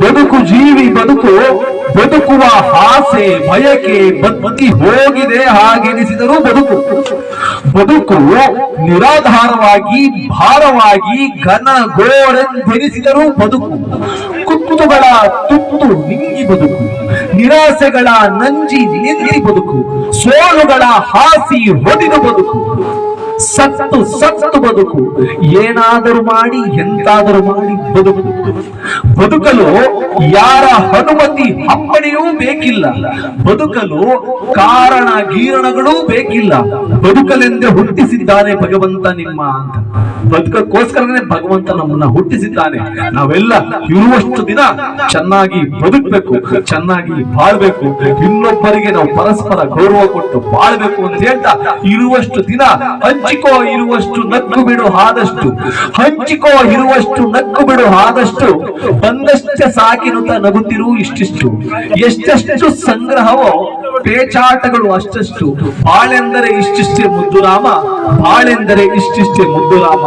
ಬದುಕು ಜೀವಿ ಬದುಕು, ಬದುಕುವ ಆಸೆ ಭಯಕ್ಕೆ ಬದುಕಿ ಹೋಗಿದೆ ಹಾಗೆನಿಸಿದರೂ ಬದುಕು. ಬದುಕು ನಿರಾಧಾರವಾಗಿ, ಭಾರವಾಗಿ, ಘನ ಘೋರೆಂದೆನಿಸಿದರೂ ಬದುಕು. ಕುತ್ತುಗಳ ತುತ್ತು ನಿಂಗಿ ಬದುಕು. ನಿರಾಸೆಗಳ ನಂಜಿ ನಿಂದಿ ಬದುಕು. ಸೋಲುಗಳ ಹಾಸಿ ಹೊದಿದು ಬದುಕು. ಸತ್ತು ಸತ್ತು ಬದುಕು. ಏನಾದರೂ ಮಾಡಿ, ಎಂತಾದರೂ ಮಾಡಿ ಬದುಕು. ಬದುಕಲು ಯಾರ ಹನುಮತಿ ಅಪ್ಪಣೆಯೂ ಬೇಕಿಲ್ಲ. ಬದುಕಲು ಕಾರಣ ಗೀರಣಗಳೂ ಬೇಕಿಲ್ಲ. ಬದುಕಲೆಂದೇ ಹುಟ್ಟಿಸಿದ್ದಾನೆ ಭಗವಂತ ನಿಮ್ಮ ಅಂತ. ಬದುಕಕ್ಕೋಸ್ಕರನೇ ಭಗವಂತ ನಮ್ಮನ್ನ ಹುಟ್ಟಿಸಿದ್ದಾನೆ. ನಾವೆಲ್ಲ ಇರುವಷ್ಟು ದಿನ ಚೆನ್ನಾಗಿ ಬದುಕಬೇಕು, ಚೆನ್ನಾಗಿ ಬಾಳ್ಬೇಕು. ಇನ್ನೊಬ್ಬರಿಗೆ ನಾವು ಪರಸ್ಪರ ಗೌರವ ಕೊಟ್ಟು ಬಾಳ್ಬೇಕು ಅಂತ ಹೇಳ್ತಾ ಇರುವಷ್ಟು ದಿನ ಹಂಚಿಕೋ ಇರುವಷ್ಟು ನಕ್ಕು ಬಿಡು ಆದಷ್ಟು ಹಂಚಿಕೋ ಇರುವಷ್ಟು ನಕ್ಕು ಬಿಡು ಆದಷ್ಟು ಬಂದಷ್ಟೇ ಸಾಕಿನ ನಗುತ್ತಿರು ಇಷ್ಟಿಷ್ಟು. ಎಷ್ಟೆಷ್ಟು ಸಂಗ್ರಹವೋ ಪೇಚಾಟಗಳು ಅಷ್ಟಷ್ಟು. ಬಾಳೆಂದರೆ ಇಷ್ಟಿಷ್ಟೇ ಮುದ್ದುರಾಮ ಬಾಳೆಂದರೆ ಇಷ್ಟಿಷ್ಟೇ ಮುದ್ದುರಾಮ